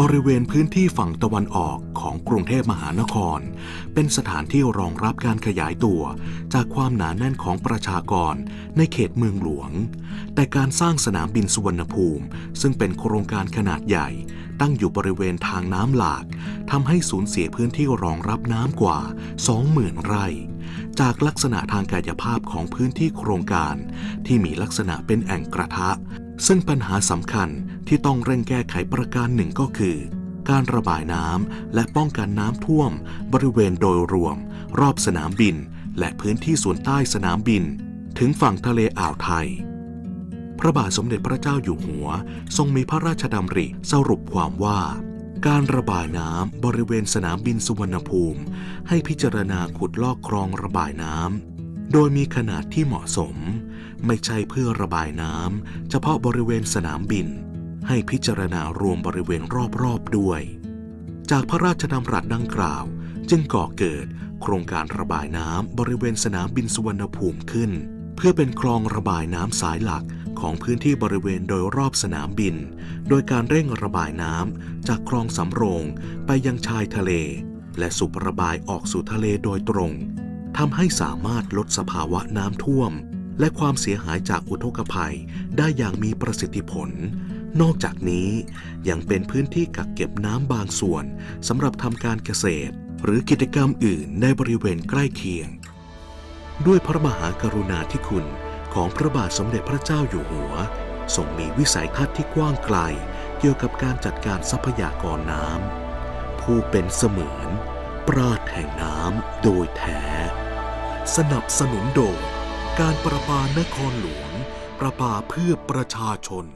บริเวณพื้นที่ฝั่งตะวันออกของกรุงเทพมหานคร เป็นสถานที่รองรับการขยายตัว จากความหนาแน่นของประชากรในเขตเมืองหลวง แต่การสร้างสนามบินสุวรรณภูมิ ซึ่งเป็นโครงการขนาดใหญ่ ตั้งอยู่บริเวณทางน้ำหลากทำให้สูญเสียพื้นที่รองรับน้ำกว่า 20,000 ไร่จากลักษณะทางกายภาพของพื้นที่โครงการ ที่มีลักษณะเป็นแอ่งกระทะ ซึ่งปัญหาสำคัญที่ต้องเร่งแก้ไขประการหนึ่งก็คือ การระบายน้ำและป้องกันน้ำท่วม บริเวณโดยรวม รอบสนามบิน และพื้นที่ส่วนใต้สนามบิน ถึงฝั่งทะเลอ่าวไทย พระบาทสมเด็จพระเจ้าอยู่หัว ทรงมีพระราชดำริสรุปความว่าการระบายน้ำบริเวณสนามบินสุวรรณภูมิ ให้พิจารณาขุดลอกคลองระบายน้ำ โดยมีขนาดที่เหมาะสม ไม่ใช่เพื่อระบายน้ำเฉพาะบริเวณสนามบิน ให้พิจารณารวมบริเวณรอบๆด้วย จากพระราชดำรัสดังกล่าว จึงก่อเกิดโครงการระบายน้ำบริเวณสนามบินสุวรรณภูมิขึ้น เพื่อเป็นคลองระบายน้ำสายหลักของพื้นที่บริเวณโดยรอบสนามบิน โดยการเร่งระบายน้ำจากคลองสำโรงไปยังชายทะเล และสูบระบายออกสู่ทะเลโดยตรง ทำให้สามารถลดสภาวะน้ำท่วม และความเสียหายจากอุทกภัยได้อย่างมีประสิทธิผล นอกจากนี้ยังเป็นพื้นที่กักเก็บน้ำบางส่วนสำหรับทำการเกษตร หรือกิจกรรมอื่นในบริเวณใกล้เคียง ด้วยพระมหากรุณาธิคุณของพระบาทสมเด็จพระเจ้าอยู่หัวทรงมีวิสัยทัศน์ที่กว้างไกล เกี่ยวกับการจัดการทรัพยากรน้ำผู้เป็นเสมือน ปราดแห่งน้ำโดยแท้ สนับสนุนโดยการประปานครหลวง ประปาเพื่อประชาชน